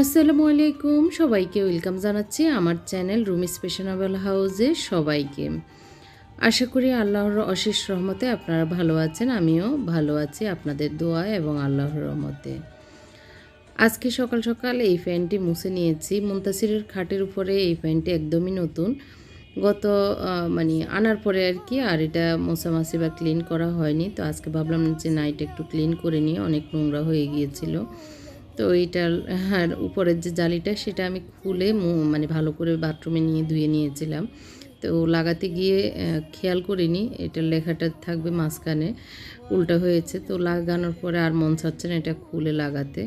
আসসালামু আলাইকুম। সবাইকে ওয়েলকাম জানাচ্ছি আমার চ্যানেল রুমি স্পেশনাবল হাউসে সবাইকে। আশা করি আল্লাহর অশেষ রহমতে আপনারা ভালো আছেন, আমিও ভালো আছি আপনাদের দোয়া এবং আল্লাহর রহমতে। আজকে সকাল সকাল এই ফ্যানটি মুছে নিয়েছি। মুন্তাসিরের খাটের উপরে এই ফ্যানটি একদমই নতুন। গত মানে আনার পরে আর কি, আর এটা মোছামাছি বা ক্লিন করা হয়নি। তো আজকে ভাবলাম যে নাইট একটু ক্লিন করে নিয়ে অনেক নোংরা হয়ে গিয়েছিল। তো এইটার হ্যাঁ উপরের যে জালিটা সেটা আমি খুলে মানে ভালো করে বাথরুমে নিয়ে ধুয়ে নিয়েছিলাম। তো লাগাতে গিয়ে খেয়াল করিনি, এটার লেখাটা থাকবে মাঝখানে, উল্টা হয়েছে। তো লাগানোর পরে আর মন চাচ্ছে না এটা খুলে লাগাতে।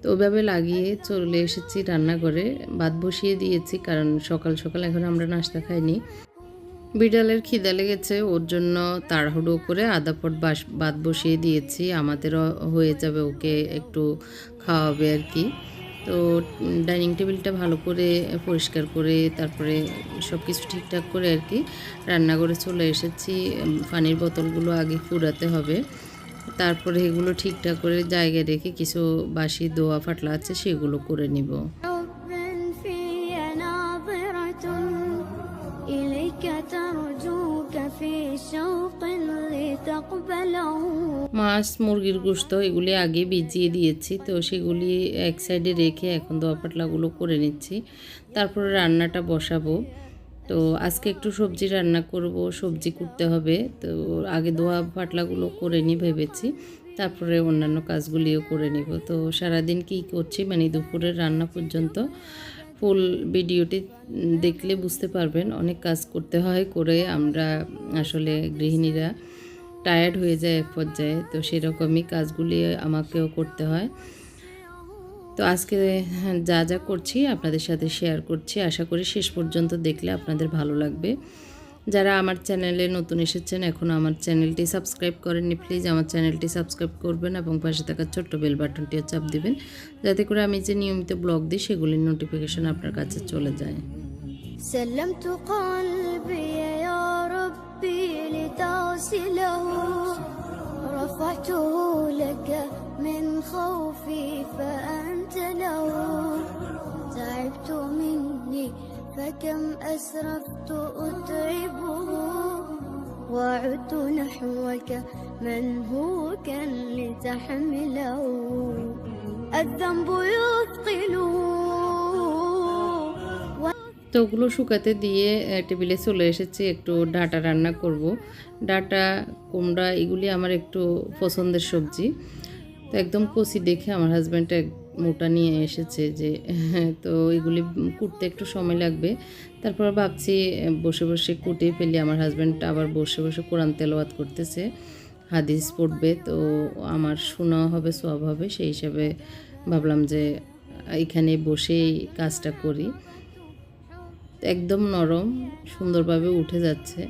তো ওইভাবে লাগিয়ে চলে এসেছি রান্নাঘরে। ভাত বসিয়ে দিয়েছি, কারণ সকাল সকাল এখন আমরা নাস্তা খাইনি। বিড়ালের খিদা লেগেছে, ওর জন্য তাড়াহুড়ো করে আদা পট বাস, ভাত বসিয়ে দিয়েছি। আমাদেরও হয়ে যাবে ওকে একটু খাওয়াবে আর কি। তো ডাইনিং টেবিলটা ভালো করে পরিষ্কার করে তারপরে সব কিছু ঠিকঠাক করে আর কি রান্নাঘরে চলে এসেছি। পানির বোতলগুলো আগে ফুরাতে হবে। তারপরে এগুলো ঠিকঠাক করে জায়গায় রেখে কিছু বাসি দোয়া ফাটলা আছে সেগুলো করে নিব। মাছ, মুরগির গোস্ত এগুলি আগে ভিজিয়ে দিয়েছি। তো সেগুলি এক সাইডে রেখে এখন দোয়া পাতলাগুলো করে নিচ্ছি। তারপরে রান্নাটা বসাবো। তো আজকে একটু সবজি রান্না করব, সবজি করতে হবে। তো আগে দোয়া পাতলাগুলো করে নিই ভেবেছি। তারপরে অন্যান্য কাজগুলিও করে নিব। তো সারাদিন কী করছি? মানে দুপুরের রান্না পর্যন্ত ফুল ভিডিওটি দেখলে বুঝতে পারবেন। অনেক কাজ করতে হয় করে আমরা আসলে গৃহিণীরা টায়ার্ড হয়ে যায় এক পর্যায়ে তো সেরকমই কাজগুলি আমাকেও করতে হয়। তো আজকে হ্যাঁ, যা যা করছি আপনাদের সাথে শেয়ার করছি আশা করি শেষ পর্যন্ত দেখলে আপনাদের ভালো লাগবে। যারা আমার চ্যানেলে নতুন এসেছেন এখন আমার চ্যানেলটি সাবস্ক্রাইব করেননি প্লিজ আমার চ্যানেলটি সাবস্ক্রাইব করবেন এবং পাশে থাকা ছোট্ট বেল বাটনটিও চাপ দিবেন যাতে করে আমি যে নিয়মিত ব্লগ দিই সেগুলির নোটিফিকেশন আপনার কাছে চলে যায়। سلمت قلبي يا ربي لتغسله. رفعته لك من خوفي فأنت له. تعبت مني فكم أسرفت أتعبه. وعدت نحوك من هو كان لتحمله. الذنب يثقله তো ওগুলো শুকাতে দিয়ে টেবিলে চলে এসেছি, একটু ডাটা রান্না করব। ডাটা, কুমড়া, এগুলি আমার একটু পছন্দের সবজি। তো একদম কচি দেখে আমার হাজব্যান্ড এক মোটা নিয়ে এসেছে যে, তো এগুলি কুটতে একটু সময় লাগবে। তারপর ভাবছি, বসে বসে কুটে ফেলি। আমার হাজব্যান্ড আবার বসে বসে কোরআন তেলাওয়াত করতেছে, হাদিস পড়বে, তো আমার শোনা হবে সব হবে। সেই হিসাবে ভাবলাম যে এখানে বসেই কাজটা করি। একদম নরম, সুন্দরভাবে উঠে যাচ্ছে।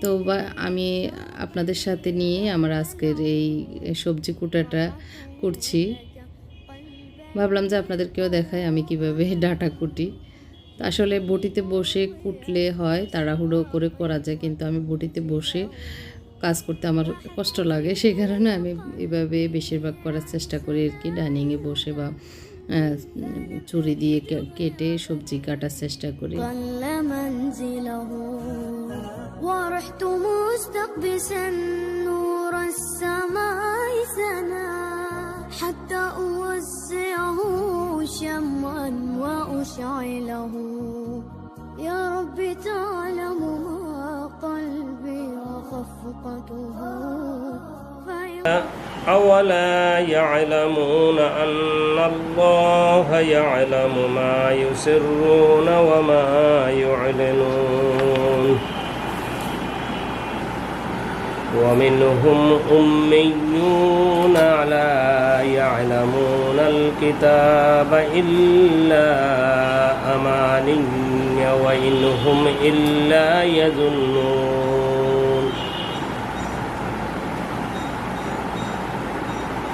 তো বা, আমি আপনাদের সাথে নিয়ে আমার আজকের এই সবজি কুটাটা করছি। ভাবলাম যে আপনাদেরকেও দেখাই আমি কীভাবে ডাটা কুটি। আসলে বটিতে বসে কুটলে হয়, তাড়াহুড়ো করে করা যায়, কিন্তু আমি বটিতে বসে কাজ করতে আমার কষ্ট লাগে, সেই কারণে আমি এভাবে বেশিরভাগ করার চেষ্টা করি আর কি, ডাইনিংয়ে বসে বা ছুরি দিয়ে কে- কেটে সবজি কাটার চেষ্টা করি ضل منزله ورحت مستقبسا نور السماء سنا حتى أوسعه شمعا وأشعله يا رب تعلم ما قلبي وخفقته فيا أولا يعلمون أن الله يعلم ما يسرون وما يعلنون. ومنهم أميون لا يعلمون الكتاب إلا أماني وإن هم إلا يظنون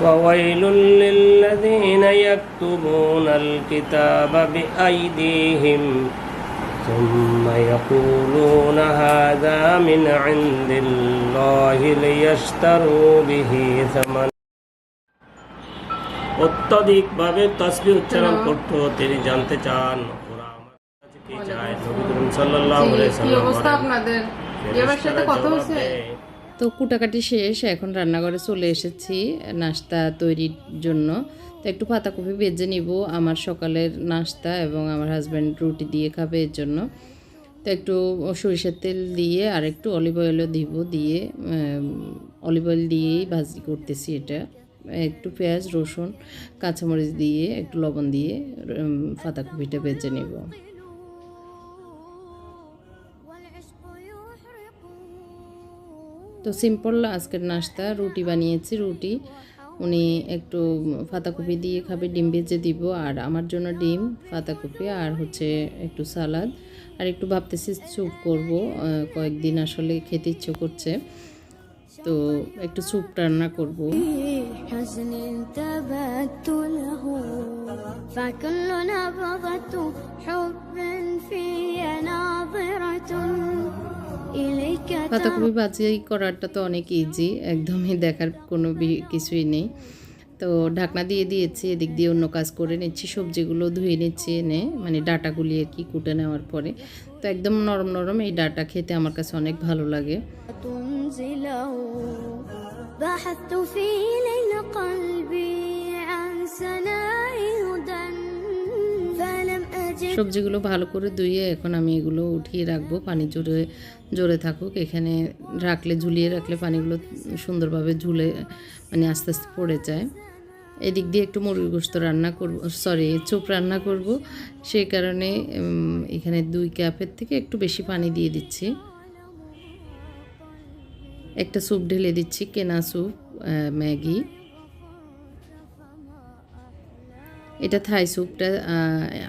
وويل للذين يكتبون الكتاب بأيديهم ثم يقولون هذا من عند الله ليشتروا به ثمنا অত্যধিকভাবে তসবি উচ্চারণ করতো তিনি জানতে চান ওরা আমার কাছে কি চায় নবী করিম সাল্লাল্লাহু আলাইহি কি সাল্লাম অবস্থা বলেন, আপনাদের এবার সাথে ফেরেশতারা কথা জবাব হয়েছে দেয়, তো কুটাকাটি শেষ এখন রান্নাঘরে চলে এসেছি নাস্তা তৈরির জন্য। তো একটু পাতাকপি ভেজে নিব। আমার সকালের নাস্তা এবং আমার হাজব্যান্ড রুটি দিয়ে খাবে এর জন্য। তো একটু সরিষার তেল দিয়ে আর একটু অলিভ অয়েলও দিব দিয়ে অলিভ অয়েল দিয়েই ভাজি করতেছি এটা। একটু পেঁয়াজ, রসুন, কাঁচামরিচ দিয়ে, একটু লবণ দিয়ে পাতাকপিটা ভেজে নেব। তো সিম্পল আজকের নাস্তা রুটি বানিয়েছি রুটি উনি একটু পাতাকপি দিয়ে খাবে ডিম ভেজে দিব আর আমার জন্য ডিম পাতাকপি আর হচ্ছে একটু সালাদ আর একটু ভাবতেছি স্যুপ করব আহ, কয়েকদিন আসলে খেতে ইচ্ছে করছে তো একটু স্যুপ রান্না করব في حزن انتبهت له فكل نبضة حب في ناظرة إليك পাতাকপি ভাজি করাটা তো অনেক ইজি একদমই দেখার কোনো বি- কিছুই নেই তো ঢাকনা দিয়ে দিয়েছি এদিক দিয়ে অন্য কাজ করে নিচ্ছি সবজিগুলো ধুয়ে নিচ্ছি এনে মানে ডাটাগুলি আর কি কুটে নেওয়ার পরে তো একদম নরম নরম এই ডাটা খেতে আমার কাছে অনেক ভালো লাগে تنزله بحثت في ليل قلبي عن سناء هدى فلم أجد সবজিগুলো ভালো করে ধুয়ে এখন আমি এগুলো উঠিয়ে রাখব, পানি জোরে জোরে থাকুক। এখানে রাখলে, ঝুলিয়ে রাখলে পানিগুলো সুন্দরভাবে ঝুলে মানে আস্তে আস্তে পড়ে যায়। এদিক দিয়ে একটু মুরগির গোস্ত রান্না করব সরি চুপ রান্না করব। সেই কারণে এখানে দুই কাপের থেকে একটু বেশি পানি দিয়ে দিচ্ছি। একটা স্যুপ ঢেলে দিচ্ছি, কেনা স্যুপ ম্যাগি। এটা থাই স্যুপটা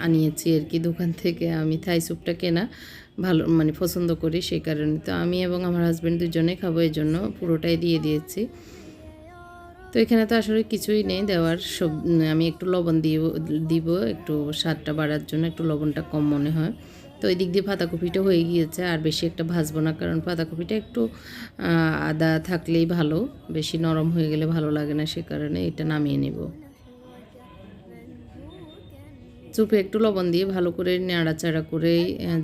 আনিয়েছি আর কি দোকান থেকে। আমি থাই স্যুপটা কেনা ভালো মানে পছন্দ করি সেই কারণে। তো আমি এবং আমার হাজব্যান্ড দুজনে খাব এই জন্য পুরোটাই দিয়ে দিয়েছি। তো এখানে তো আসলে কিছুই নেই দেওয়ার। সব, আমি একটু লবণ দিয়ে দিব, একটু স্বাদটা বাড়ার জন্য একটু লবণটা কম মনে হয়। তো ওই দিক দিয়ে পাতাকপিটা হয়ে গিয়েছে। আর বেশি একটা ভাজবো না, কারণ পাতাকপিটা একটু আদা থাকলেই ভালো। বেশি নরম হয়ে গেলে ভালো লাগে না সে কারণে এটা নামিয়ে নেব। চুপে একটু লবণ দিয়ে ভালো করে নেড়াচাড়া করে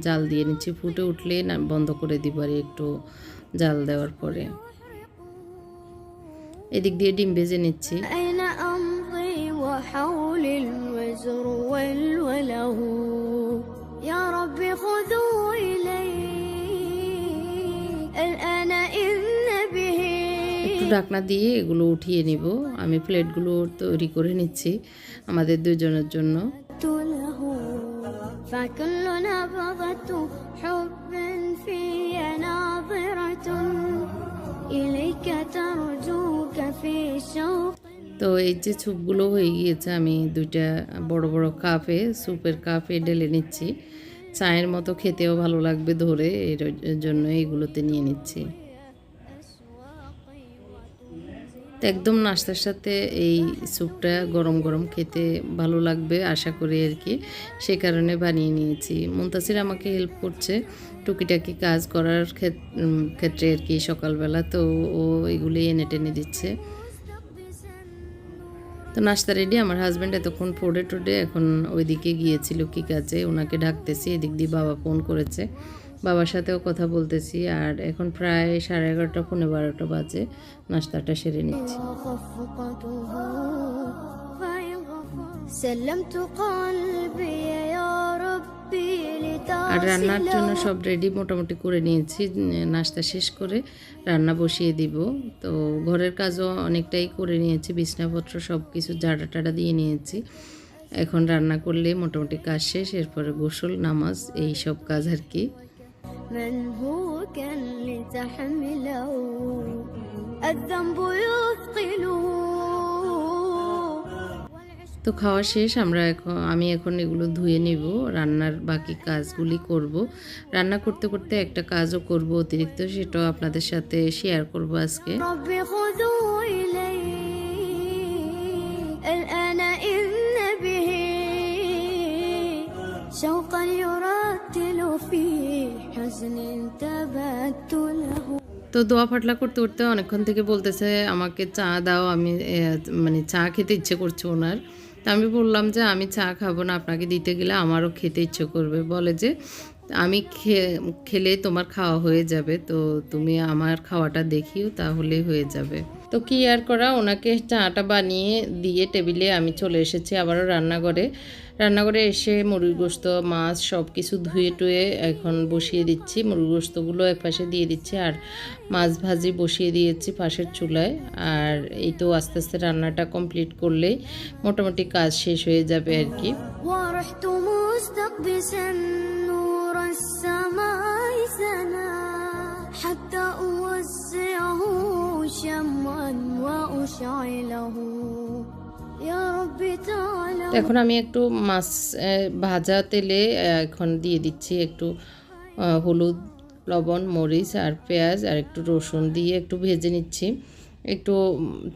জাল দিয়ে নিচ্ছি। ফুটে উঠলে বন্ধ করে দিব আর একটু জাল দেওয়ার পরে। এদিক দিয়ে ডিম ভেজে নিচ্ছি। একটু ঢাকনা দিয়ে এগুলো উঠিয়ে নিব। আমি প্লেটগুলো তৈরি করে নিচ্ছি আমাদের দুজনের জন্য। له فكل نبضة حب في ناظرة إليك ترجوك في شوق তো এই যে স্যুপগুলো হয়ে গিয়েছে আমি দুইটা বড় বড় কাপে স্যুপের কাপে ঢেলে নিচ্ছি চায়ের মতো খেতেও ভালো লাগবে ধরে এর জন্য এইগুলোতে নিয়ে নিচ্ছি একদম নাস্তার সাথে এই স্যুপটা গরম গরম খেতে ভালো লাগবে, আশা করি আর কি। সে কারণে বানিয়ে নিয়েছি। মুন্তাসির আমাকে হেল্প করছে টুকিটাকি কাজ করার ক্ষেত- ক্ষেত্রে আর কি সকালবেলা, তো ও এগুলি এনে টেনে দিচ্ছে। তো নাস্তা রেডি আমার হাজব্যান্ড এতক্ষণ পড়ে টোডে এখন ওইদিকে গিয়েছিল কি কাজে, ওনাকে ডাকতেছি, এদিক দিয়ে বাবা ফোন করেছে। বাবার সাথেও কথা বলতেছি আর এখন প্রায় সাড়ে এগারোটা পনেরো বারোটা বাজে। নাস্তাটা সেরে নিচ্ছি। আর রান্নার জন্য সব রেডি মোটামুটি করে নিয়েছি। নাস্তা শেষ করে রান্না বসিয়ে দিব। তো ঘরের কাজও অনেকটাই করে নিয়েছি। বিছনাপত্র সব কিছু ঝাড়া টাড়া দিয়ে নিয়েছি। এখন রান্না করলে মোটামুটি কাজ শেষ এরপরে গোসল নামাজ এই সব কাজ আর কি। من هو كان لتحمله الذنب يثقله তো খাওয়া শেষ আমরা এখন আমি এখন এগুলো ধুয়ে নিব রান্নার বাকি কাজগুলি করব রান্না করতে করতে একটা কাজও করব অতিরিক্ত সেটাও আপনাদের সাথে শেয়ার করব আজকে ربي خذوا إلي الآن إن به شوقا يرتل في حزن تبت له তো দোয়া ফাটলা করতে করতে অনেকক্ষণ থেকে বলতেছে, আমাকে চা দাও, আমি মানে চা খেতে ইচ্ছে করছে ওনার। তা আমি বললাম যে, আমি চা খাব না, আপনাকে দিতে গেলে আমারও খেতে ইচ্ছে করবে। বলে যে, আমি খেলে তোমার খাওয়া হয়ে যাবে, তো তুমি আমার খাওয়াটা দেখিও তাহলে হয়ে যাবে। তো কি আর করা, ওনাকে চাটা বানিয়ে দিয়ে টেবিলে আমি চলে এসেছি আবারও রান্নাঘরে। রান্নাঘরে এসে মুরগি গোস্ত মাছ সব কিছু ধুয়ে টুয়ে এখন বসিয়ে দিচ্ছি মুরগি গোস্তগুলো এক পাশে দিয়ে দিচ্ছি আর মাছ ভাজি বসিয়ে দিয়েছি পাশের চুলায় আর এই তো আস্তে আস্তে রান্নাটা কমপ্লিট করলেই মোটামুটি কাজ শেষ হয়ে যাবে আর কি ورحت مستقبسا نور السماء سنا حتى أوسعه شمعا وأشعله এখন আমি একটু মাছ ভাজা তেলে এখন দিয়ে দিচ্ছি একটু হলুদ, লবণ, মরিচ আর পেঁয়াজ আর একটু রসুন দিয়ে একটু ভেজে নিচ্ছি। একটু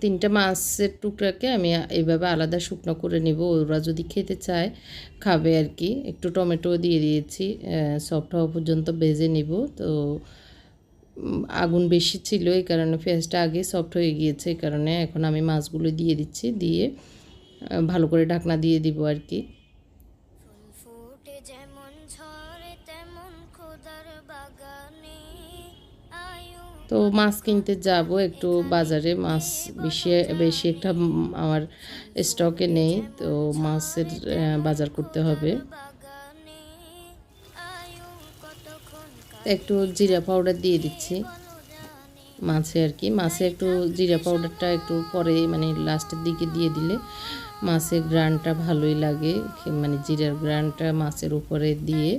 তিনটা মাছের টুকরাকে আমি এইভাবে আলাদা শুকনো করে নিব। ওরা যদি খেতে চায়, খাবে আর কি। একটু টমেটো দিয়ে দিয়েছি সফট হওয়া পর্যন্ত ভেজে নেব। তো আগুন বেশি ছিল এই কারণে পেঁয়াজটা আগে সফট হয়ে গিয়েছে এই কারণে এখন আমি মাছগুলো দিয়ে দিচ্ছি দিয়ে ভালো করে ঢাকনা দিয়ে দিব আর কি তো মাছ কিনতে যাব একটু বাজারে মাছ বেশি বেশি একটা আমার স্টকে নেই তো মাছের বাজার করতে হবে। একটু জিরা পাউডার দিয়ে দিচ্ছি। মাছে আর কি। মাছে একটু জিরা পাউডারটা একটু পরে মানে লাস্টের দিকে দিয়ে দিলে মাছের গ্রানটা ভালোই লাগে। মানে জিরার গ্রানটা মাছের উপরে দিয়ে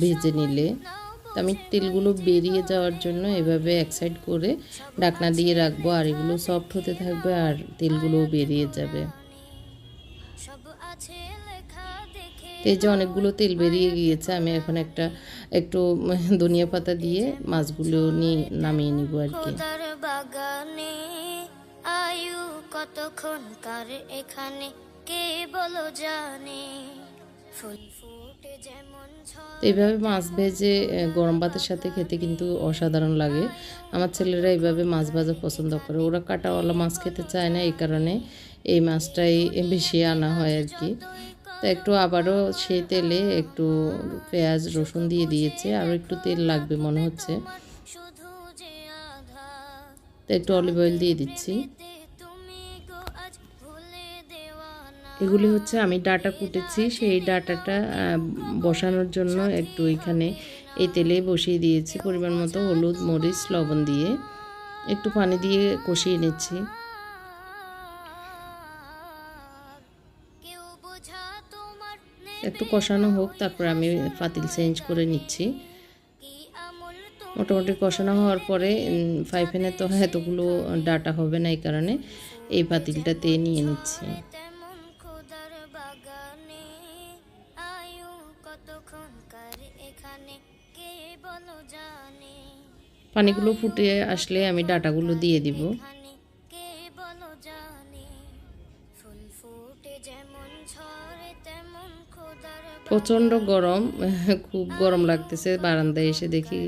ভেজে নিলে। তো আমি তেলগুলো বেরিয়ে যাওয়ার জন্য এভাবে এক সাইড করে ডাকনা দিয়ে রাখব আর এগুলো সফট হতে থাকবে আর তেলগুলোও বেরিয়ে যাবে। এই যে অনেকগুলো তেল বেরিয়ে গিয়েছে আমি এখন একটা একটু ধনিয়া পাতা দিয়ে মাছগুলো নিয়ে নামিয়ে নিব আর কি। আয়ু কতক্ষণ? কার এখানে কে বলো জানে? ফুল ফুটে যেমন তো এইভাবে মাছ ভেজে গরম ভাতের সাথে খেতে কিন্তু অসাধারণ লাগে। আমার ছেলেরা এইভাবে মাছ ভাজা পছন্দ করে। ওরা কাটাওয়ালা মাছ খেতে চায় না এই কারণে এই মাছটাই বেশি আনা হয় আর কি। তো একটু আবারও সেই তেলে একটু পেঁয়াজ, রসুন দিয়ে দিয়েছে। আরও একটু তেল লাগবে মনে হচ্ছে। তো একটু অলিভ অয়েল দিয়ে দিচ্ছি। এগুলি হচ্ছে আমি ডাটা কুটেছি। সেই ডাটাটা বসানোর জন্য একটু এখানে এই তেলে বসিয়ে দিয়েছি। পরিমাণ মতো হলুদ, মরিচ, লবণ দিয়ে একটু পানি দিয়ে কষিয়ে নিচ্ছি। একটু কষানো হোক, তারপর আমি পাতিল চেঞ্জ করে নিচ্ছি। মোটামুটি কষানো হওয়ার পরে ফাইফেনে তো এতগুলো ডাটা হবে না এই কারণে এই পাতিলটাতে নিয়ে নিচ্ছি। পানিগুলো ফুটে আসলে আমি ডাটাগুলো দিয়ে দিব। প্রচণ্ড গরম, খুব গরম লাগতেছে। বারান্দায় এসে দেখি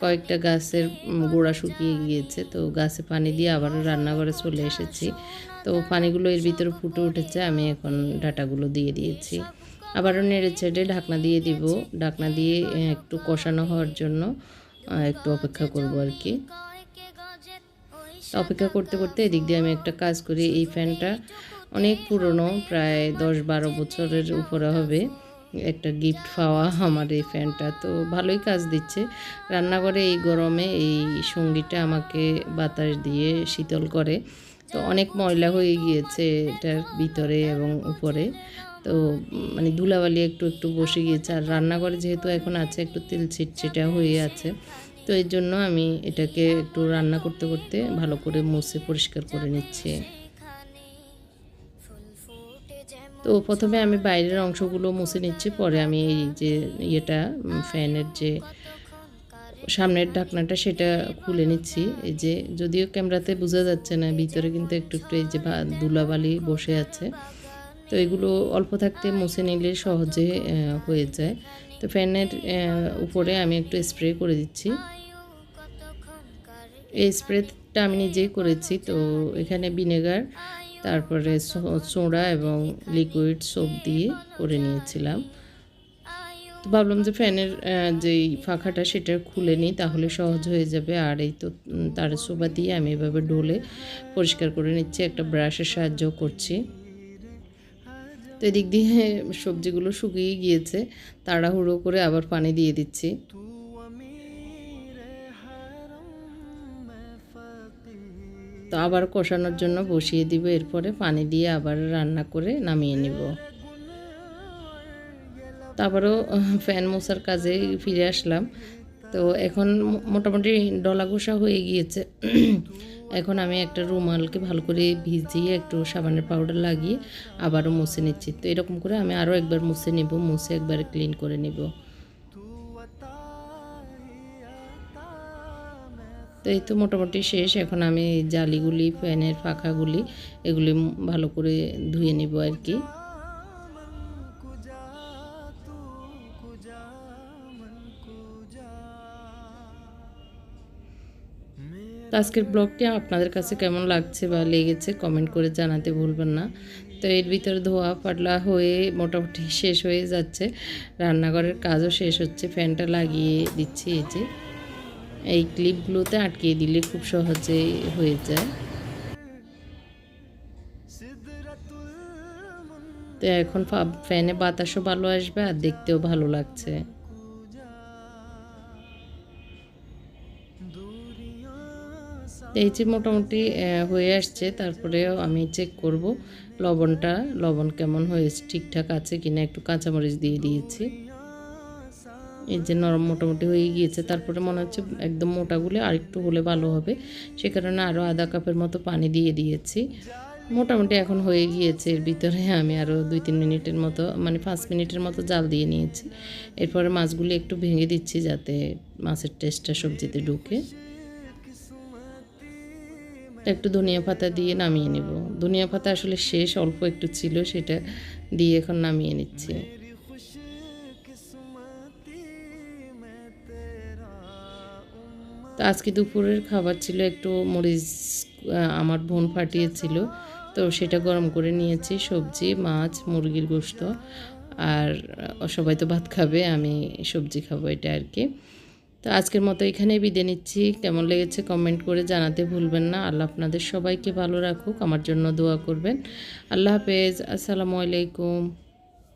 কয়েকটা গাছের গোড়া শুকিয়ে গিয়েছে। তো গাছে পানি দিয়ে আবারও রান্নাঘরে চলে এসেছি। তো পানিগুলো এর ভিতরে ফুটে উঠেছে, আমি এখন ডাটাগুলো দিয়ে দিয়েছি। আবারও নেড়ে ছেড়ে ঢাকনা দিয়ে দিব। ঢাকনা দিয়ে একটু কষানো হওয়ার জন্য একটু অপেক্ষা করব আর কি। অপেক্ষা করতে করতে এদিক দিয়ে আমি একটা কাজ করি। এই ফ্যানটা অনেক পুরনো, প্রায় দশ বারো বছরের উপরে হবে। একটা গিফট পাওয়া আমার এই ফ্যানটা তো ভালোই কাজ দিচ্ছে। রান্নাঘরে এই গরমে এই সঙ্গীটা আমাকে বাতাস দিয়ে শীতল করে। তো অনেক ময়লা হয়ে গিয়েছে এটার ভিতরে এবং উপরে। তো মানে ধুলাবালি একটু একটু বসে গিয়েছে। আর রান্নাঘরে যেহেতু এখন আছে একটু তেল ছিটছিটা হয়ে আছে। তো এর জন্য আমি এটাকে একটু রান্না করতে করতে ভালো করে মুছে পরিষ্কার করে নিচ্ছি। তো প্রথমে আমি বাইরের অংশগুলো মুছে নিচ্ছি, পরে আমি এই যে ইয়েটা ফ্যানের যে সামনের ঢাকনাটা সেটা খুলে নিচ্ছি। এই যে যদিও ক্যামেরাতে বোঝা যাচ্ছে না, ভিতরে কিন্তু একটু একটু এই যে ধুলাবালি বসে আছে। তো এগুলো অল্প থাকতে মুছে নিলে সহজে হয়ে যায়। তো ফ্যানের উপরে আমি একটু স্প্রে করে দিচ্ছি। এই স্প্রেটা আমি নিজেই করেছি, তো এখানে ভিনেগার তারপরে সোডা এবং লিকুইড সোপ দিয়ে করে নিয়েছিলাম। তো ভাবলাম যে ফ্যানের যেই ফাঁকাটা সেটা খুলে নিই, তাহলে সহজ হয়ে যাবে। আর এই তো তার সোবা দিয়ে আমি এভাবে ডোলে পরিষ্কার করে নিচ্ছি, একটা ব্রাশের সাহায্য করছি। তো এদিক দিয়ে সবজিগুলো শুকিয়ে গিয়েছে, তাড়াহুড়ো করে আবার পানি দিয়ে দিচ্ছি। তো আবার কষানোর জন্য বসিয়ে দিব, এরপরে পানি দিয়ে আবার রান্না করে নামিয়ে নিব। তারপরেও ফ্যান মোছার কাজে ফিরে আসলাম। তো এখন মোটামুটি ডলা ঘষা হয়ে গিয়েছে। এখন আমি একটা রুমালকে ভালো করে ভিজিয়ে একটু সাবানের পাউডার লাগিয়ে আবারও মুছে নিচ্ছি। তো এরকম করে আমি আরও একবার মুছে নিব, মুছে একবার ক্লিন করে নিব। তো এই তো মোটামুটি শেষ। এখন আমি জালিগুলি, ফ্যানের পাখাগুলি এগুলি ভালো করে ধুয়ে নিব আর কি। তো আজকের ব্লগটি আপনাদের কাছে কেমন লাগছে বা লেগেছে কমেন্ট করে জানাতে ভুলবেন না। তো এর ভিতরে ধোয়া পাতলা হয়ে মোটামুটি শেষ হয়ে যাচ্ছে। রান্নাঘরের কাজও শেষ হচ্ছে। ফ্যানটা লাগিয়ে দিচ্ছি এই যে। এই ক্লিপগুলোতে আটকিয়ে দিলে খুব সহজে হয়ে যায়। তো এখন ফ্যানে বাতাসও ভালো আসবে আর দেখতেও ভালো লাগছে। এই যে মোটামুটি হয়ে আসছে, তারপরেও আমি চেক করব লবণটা, লবণ কেমন হয়েছে, ঠিকঠাক আছে কিনা, একটু কাঁচামরিচ দিয়ে দিয়েছি। এই যে নরম মোটামুটি হয়ে গিয়েছে, তারপরে মনে হচ্ছে একদম মোটাগুলো আর একটু হলে ভালো হবে। সে কারণে আরও আধা কাপের মতো পানি দিয়ে দিয়েছি। মোটামুটি এখন হয়ে গিয়েছে, এর ভিতরে আমি আরও দুই তিন মিনিটের মতো মানে পাঁচ মিনিটের মতো জাল দিয়ে নিয়েছি। এরপরে মাছগুলি একটু ভেঙে দিচ্ছি যাতে মাছের টেস্টটা সবজিতে ঢুকে। একটু ধনিয়া পাতা দিয়ে নামিয়ে নেব। ধনিয়া পাতা আসলে শেষ, অল্প একটু ছিল সেটা দিয়ে এখন নামিয়ে নিচ্ছি। তো আজকে দুপুরের খাবার ছিল একটু মরিচ আমার বোন ফাটিয়েছিল। তো সেটা গরম করে নিয়েছি, সবজি, মাছ, মুরগির গোস্ত। আর সবাই তো ভাত খাবে, আমি সবজি খাব এটা আর কি। তো আজকের মতো এখানেই বিদে নিচ্ছি। কেমন লেগেছে কমেন্ট করে জানাতে ভুলবেন না। আল্লাহ আপনাদের সবাইকে ভালো রাখুক, আমার জন্য দোয়া করবেন। আল্লাহ হাফেজ, আসসালামু আলাইকুম।